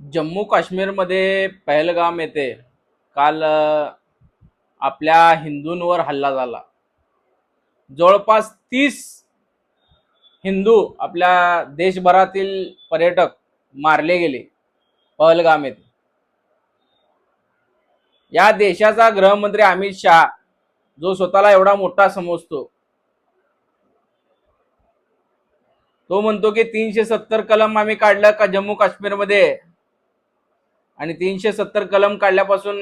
जम्मू काश्मीरमध्ये पहलगाम येथे काल आपल्या हिंदूंवर हल्ला झाला. जवळपास तीस हिंदू आपल्या देशभरातील पर्यटक मारले गेले पहलगाम येथे. या देशाचा गृहमंत्री अमित शहा जो स्वतःला एवढा मोठा समजतो तो म्हणतो की तीनशे सत्तर कलम आम्ही काढलं का जम्मू काश्मीरमध्ये आणि तीनशे सत्तर कलम काढल्यापासून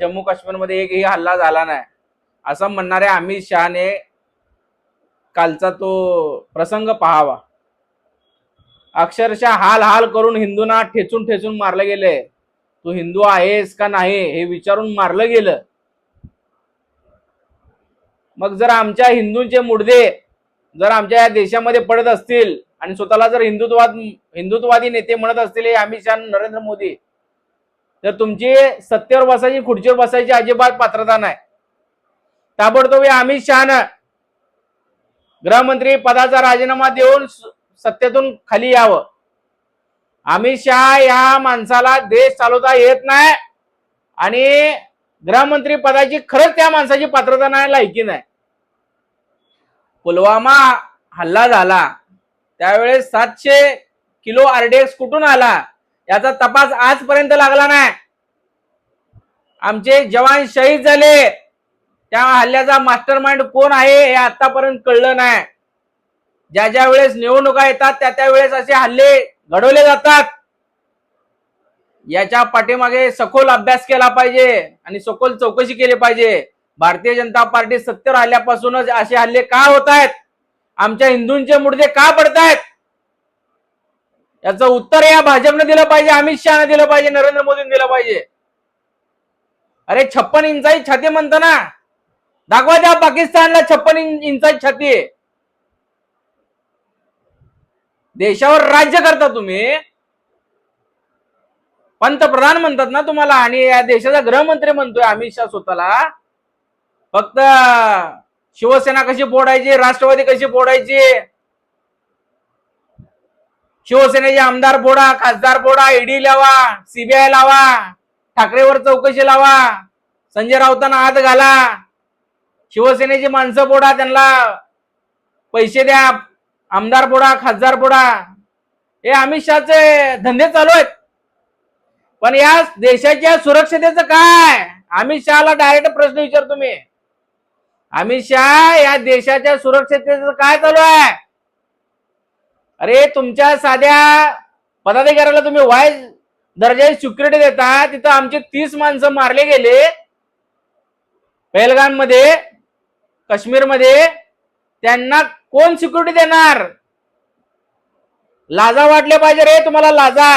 जम्मू काश्मीरमध्ये एकही हल्ला झाला नाही. असं म्हणणाऱ्या अमित शहाने कालचा तो प्रसंग पहावा. अक्षरशः हाल हाल करून हिंदूंना ठेचून ठेचून मारलं गेले तू हिंदू आहेस का नाही हे विचारून मारलं गेलं. मग जर आमच्या हिंदूंचे मुडदे जर आमच्या या देशामध्ये पडत असतील आणि स्वतःला जर हिंदुत्ववाद हिंदुत्ववादी नेते म्हणत असतील हे अमित शहा नरेंद्र मोदी तर तुमची सत्तेवर बसायची खुर्चीवर बसायची अजिबात पात्रता नाही. ताबडतोब अमित शहानं गृहमंत्री पदाचा राजीनामा देऊन सत्तेतून खाली यावं. अमित शहा या माणसाला देश चालवता येत नाही आणि गृहमंत्री पदाची खरंच त्या माणसाची पात्रता नाही लायकी नाही. पुलवामा हल्ला झाला. त्यावेळेस सातशे किलो आरडीएक्स कुठून आला? याचा तपास आजपर्यंत लागला नाही. आमचे जवान शहीद झाले. त्या हल्ल्याचा मास्टर माइंड कोण आहे हे आतापर्यंत कळलं नाही. ज्या ज्या वेळेस निवडणुका येतात त्या त्या वेळेस असे हल्ले घडवले जातात. याच्या पाठीमागे सखोल अभ्यास केला पाहिजे आणि सखोल चौकशी केली पाहिजे. भारतीय जनता पार्टी सत्तेवर आल्यापासूनच असे हल्ले का होत आहेत? आमच्या हिंदूंचे मुडदे का पडतायत? याचं उत्तर या भाजपने दिलं पाहिजे अमित शहाने दिलं पाहिजे नरेंद्र मोदीने दिलं पाहिजे. अरे छप्पन इंचाची छाती म्हणतो ना. दाखवा द्या पाकिस्तानला छप्पन इंचाची छाती. आहे. देशावर राज्य करता तुम्ही. पंतप्रधान म्हणतात ना तुम्हाला आणि या देशाचा गृहमंत्री म्हणतोय अमित शहा स्वतःला. फक्त शिवसेना कशी फोडायची राष्ट्रवादी कशी फोडायची? शिवसेनेचे आमदार फोडा खासदार फोडा ईडी लावा सीबीआय लावा. ठाकरेवर चौकशी लावा. संजय राऊतांना हात घाला. शिवसेनेची माणसं बोडा त्यांना. पैसे द्या. आमदार बोडा खासदार बोडा हे अमित शहाचे धंदे चालू आहेत. पण या देशाच्या सुरक्षतेचं काय? अमित शहाला डायरेक्ट प्रश्न विचार तुम्ही. अमित शहा या देशाच्या सुरक्षतेचं काय चालू आहे? अरे तुमच्या साध्या पदाधिकाऱ्याला तुम्ही वाय दर्जाची सिक्युरिटी देता तिथं आमचे तीस माणसं मारले गेले. पहलगाममध्ये काश्मीरमध्ये त्यांना कोण सिक्युरिटी देणार? लाजा वाटले पाहिजे रे तुम्हाला लाजा.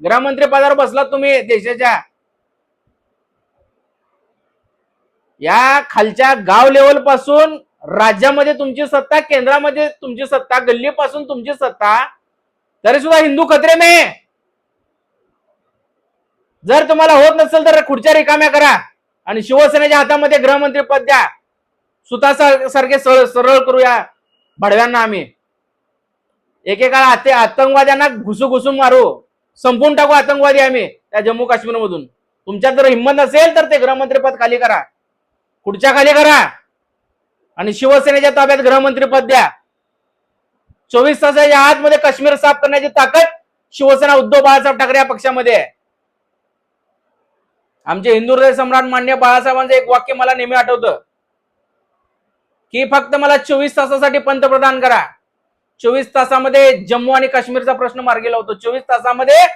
गृहमंत्री पदावर बसलात तुम्ही देशाच्या. या खालच्या गाव लेवलपासून राज्यामध्ये तुमची सत्ता केंद्रामध्ये तुमची सत्ता गल्लीपासून तुमची सत्ता. तरी सुद्धा हिंदू खतरे में. जर तुम्हाला होत नसेल तर खुर्च्या रिकाम्या करा आणि शिवसेनेच्या हातामध्ये गृहमंत्री पद द्या. सुता सारखे सरळ सरळ करूया भडव्यांना आम्ही. एकेकाळा आते आतंकवाद्यांना घुसू घुसून मारू. संपून टाकू आतंकवादी आम्ही त्या जम्मू काश्मीर मधून तुमच्यात जर हिंमत नसेल तर ते गृहमंत्री पद खाली करा. खुर्च्या खाली करा. आणि शिवसेनेच्या ताब्यात गृहमंत्री पद द्या. चोवीस तासाच्या आतमध्ये काश्मीर साफ करण्याची ताकद शिवसेना उद्धव बाळासाहेब ठाकरे या पक्षामध्ये आहे. आमचे हिंदू सम्राट मान्य बाळासाहेबांचं एक वाक्य मला नेहमी आठवतं. की फक्त मला चोवीस तासासाठी पंतप्रधान करा. चोवीस तासामध्ये जम्मू आणि काश्मीरचा प्रश्न मार्गी लावतो. चोवीस तासामध्ये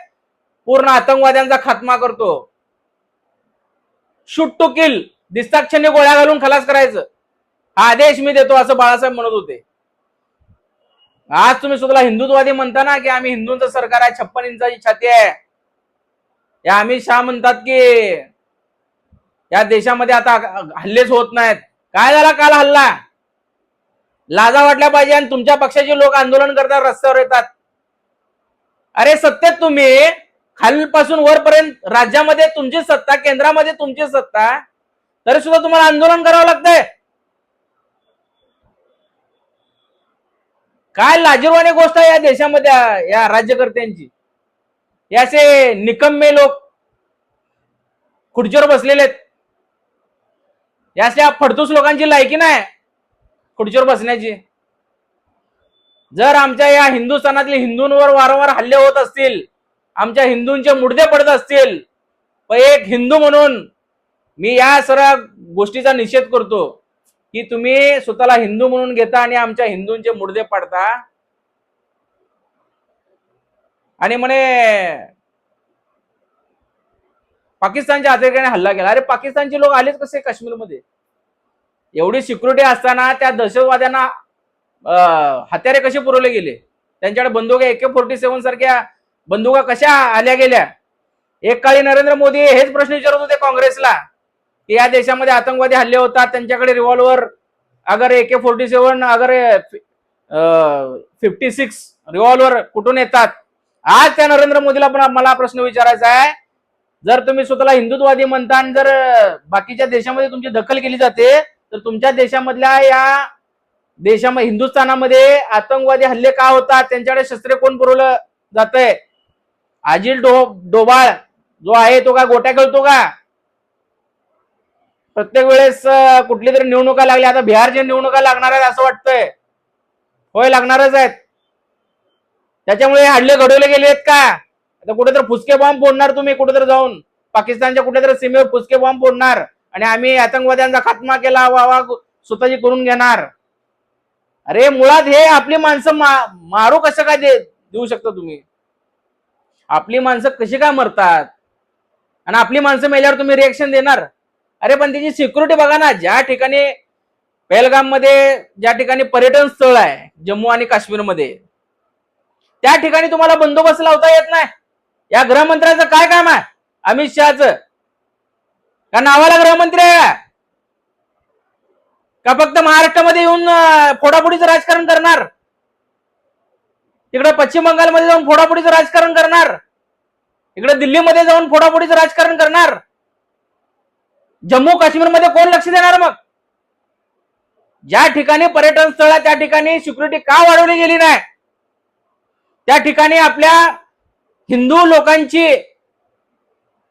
पूर्ण आतंकवाद्यांचा खात्मा करतो. शूट टू किल दिसताक्षणी गोळ्या घालून खलास करायचं. हा आदेश मी देतो असं बाळासाहेब म्हणत होते. आज तुम्ही स्वतःला हिंदुत्ववादी म्हणता ना की आम्ही हिंदूंचं सरकार आहे छप्पन इंचाची छाती आहे. या अमित शहा म्हणतात की या देशामध्ये आता हल्लेच होत नाहीत. काय झाला? काल हल्ला. लाजा वाटल्या पाहिजे आणि तुमच्या पक्षाचे लोक आंदोलन करतात रस्त्यावर येतात. अरे सत्तेत तुम्ही. खालीपासून वरपर्यंत राज्यामध्ये तुमची सत्ता केंद्रामध्ये तुमची सत्ता तरी सुद्धा तुम्हाला आंदोलन करावं लागतंय. काय लाजीरवाणी गोष्ट आहे या देशामध्ये या राज्यकर्त्यांची? याचे निकम्मे लोक खुर्चीवर बसलेले आहेत. या फडतूस लोकांची लायकी नाही खुर्चीवर बसण्याची. जर आमच्या या हिंदुस्थानातील हिंदूंवर वारंवार हल्ले होत असतील आमच्या हिंदूंचे मुडदे पडत असतील पण एक हिंदू म्हणून मी या सर्व गोष्टीचा निषेध करतो की तुम्ही स्वतःला हिंदू म्हणून घेता आणि आमच्या हिंदूंचे मुडदे पाडता आणि म्हणे पाकिस्तानच्या अधिकाऱ्याने हल्ला केला. अरे पाकिस्तानचे लोक आलेच कसे काश्मीरमध्ये? एवढी सिक्युरिटी असताना त्या दहशतवाद्यांना हत्यारे कसे पुरवले गेले? त्यांच्याकडे बंदुका एके फोर्टी सेव्हन सारख्या बंदुका कशा आल्या गेल्या? एक काळी नरेंद्र मोदी हेच प्रश्न विचारत होते काँग्रेसला की या देशामध्ये आतंकवादी हल्ले होतात त्यांच्याकडे रिव्हॉल्वर अगर एके फोर्टी सेव्हन अगर फिफ्टी सिक्स रिव्हॉल्वर कुठून येतात? आज त्या नरेंद्र मोदीला पण मला प्रश्न विचारायचा आहे. जर तुम्ही स्वतःला हिंदुत्ववादी म्हणता आणि जर बाकीच्या देशामध्ये तुमची दखल केली जाते तर तुमच्या देशामधल्या या देशामध्ये हिंदुस्थानामध्ये आतंकवादी हल्ले का होतात? त्यांच्याकडे शस्त्रे कोण पुरवलं जातंय? आजिल डो डोबाळ जो आहे तो का गोट्या खेळतो का? प्रत्येक वेळेस कुठली तरी निवडणुका लागल्या. आता बिहारच्या निवडणुका लागणार आहेत असं वाटतंय. होय लागणारच आहेत. त्याच्यामुळे हाडले घडवले गेले आहेत का? आता कुठेतरी फुसके बॉम्ब फोडणार तुम्ही कुठेतरी जाऊन. पाकिस्तानच्या कुठेतरी सीमेवर फुसके बॉम्ब फोडणार. आणि आम्ही आतंकवाद्यांचा खात्मा केला वा वा स्वतःची करून घेणार. अरे मुळात हे आपली माणसं मा- मारू कसं काय देऊ शकता तुम्ही? आपली माणसं कशी काय मरतात? आणि आपली माणसं मेल्यावर तुम्ही रिएक्शन देणार? अरे पण त्याची सिक्युरिटी बघा ना ज्या ठिकाणी पहलगाममध्ये ज्या ठिकाणी पर्यटन स्थळ आहे जम्मू आणि काश्मीरमध्ये त्या ठिकाणी तुम्हाला बंदोबस्त लावता येत नाही. या गृहमंत्र्याचं काय काम आहे? अमित शहाचं. का नावाला गृहमंत्री आहे? का? फक्त महाराष्ट्रामध्ये येऊन अं, फोडाफोडीचं राजकारण करणार? तिकडे पश्चिम बंगालमध्ये जाऊन फोडाफोडीचं राजकारण करणार? इकडे दिल्लीमध्ये जाऊन फोडाफोडीचं राजकारण करणार? जम्मू काश्मीरमध्ये कोण लक्ष देणार मग? ज्या ठिकाणी पर्यटन स्थळ आहे त्या ठिकाणी सिक्युरिटी का वाढवली गेली नाही? त्या ठिकाणी आपल्या हिंदू लोकांची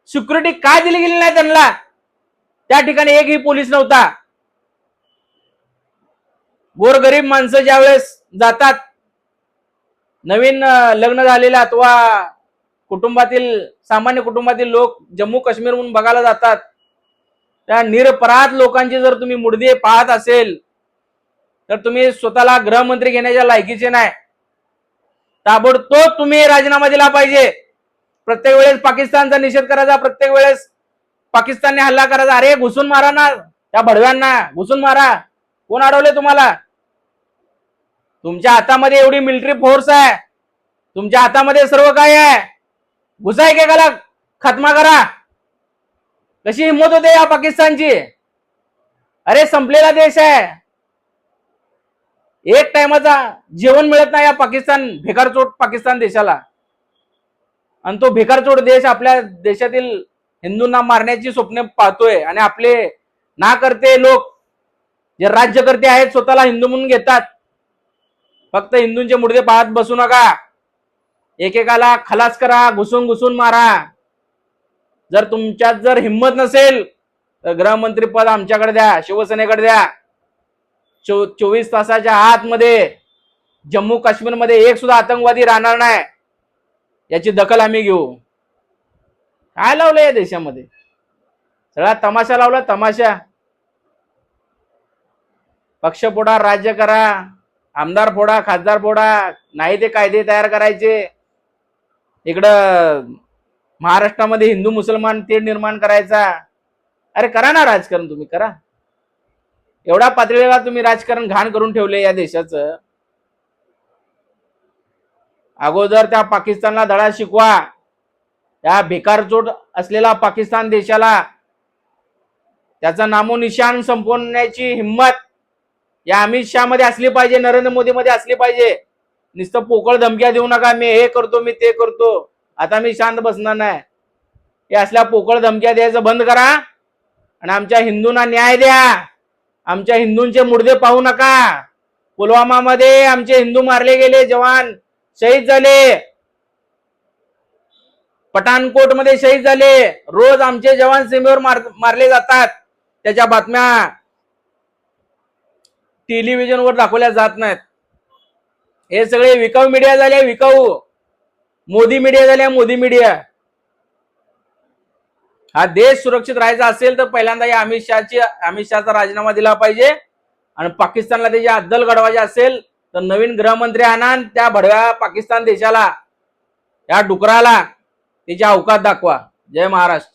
सिक्युरिटी का दिली गेली नाही त्यांना त्या ठिकाणी एकही पोलीस नव्हता. गोरगरीब माणसं ज्यावेळेस जातात नवीन लग्न झालेल्या अथवा कुटुंबातील सामान्य कुटुंबातील लोक जम्मू काश्मीर म्हणून बघायला जातात त्या निरपराध लोकांची जर तुम्ही मुडदे पाहत असेल तर तुम्ही स्वतःला गृहमंत्री घेण्याच्या लायकीचे नाही. ताबडतोब तुम्ही राजीनामा दिला पाहिजे. प्रत्येक वेळेस पाकिस्तानचा निषेध करायचा प्रत्येक वेळेस पाकिस्तानने हल्ला करायचा. अरे घुसून मारा ना त्या भडव्यांना घुसून मारा. कोण अडवले तुम्हाला? तुमच्या हातामध्ये एवढी मिलिटरी फोर्स आहे. तुमच्या हातामध्ये सर्व काय आहे. घुसाय के करा खात्मा करा. कशी हिंमत होते या पाकिस्तानची? अरे संपलेला देश आहे. एक टायमाचा जेवण मिळत नाही या पाकिस्तान भिकारचोट पाकिस्तान देशाला. आणि तो भिकारचोट देश आपल्या देशातील हिंदूंना मारण्याची स्वप्न पाहतोय आणि आपले ना करते लोक जे राज्यकर्ते आहेत स्वतःला हिंदू म्हणून घेतात. फक्त हिंदूंचे मुर्दे पाहत बसू नका. एकेकाला खलास करा घुसून घुसून मारा. जर तुमच्यात जर हिंमत नसेल तर गृहमंत्री पद आमच्याकडे द्या शिवसेनेकडे द्या. चो चोवीस तासाच्या आतमध्ये जम्मू काश्मीरमध्ये एक सुद्धा आतंकवादी राहणार नाही. याची दखल आम्ही घेऊ. काय लावलं या देशामध्ये? सगळा तमाशा लावला तमाशा. पक्ष फोडा राज्य करा. आमदार फोडा खासदार फोडा. नाही ते कायदे तयार करायचे. इकडं महाराष्ट्रामध्ये हिंदू मुसलमान तेढ निर्माण करायचा. अरे करा ना राजकारण तुम्ही करा. एवढ्या पातळीला तुम्ही राजकारण घाण करून ठेवले या देशाचं. अगोदर त्या पाकिस्तानला धडा शिकवा. त्या भिकारचोट असलेला पाकिस्तान देशाला. त्याचा नामोनिशान संपवण्याची हिंमत. या अमित शहा मध्ये असली पाहिजे नरेंद्र मोदी मध्ये असली पाहिजे. नुसतं पोकळ धमक्या देऊ नका मी हे करतो मी ते करतो. आता मी शांत बसणार नाही. हे असल्या पोकळ धमक्या द्यायचं बंद करा. आणि आमच्या हिंदूंना न्याय द्या. आमच्या हिंदूंचे मुडदे पाहू नका. पुलवामा मध्ये आमचे हिंदू मारले गेले जवान शहीद झाले. पठाणकोटमध्ये शहीद झाले. रोज आमचे जवान सीमेवर मार मारले जातात. त्याच्या बातम्या टेलिव्हिजनवर दाखवल्या जात नाहीत. हे सगळे विकाऊ मीडिया झाले विकाऊ. मोदी मीडिया झाल्या मोदी मीडिया हा देश सुरक्षित राहायचा असेल तर पहिल्यांदा या अमित शहाची अमित शहाचा राजीनामा दिला पाहिजे. आणि पाकिस्तानला त्याची अद्दल घडवायची असेल तर नवीन गृहमंत्री आणा त्या भडव्या पाकिस्तान देशाला या डुकराला त्याची अवकात दाखवा. जय महाराष्ट्र.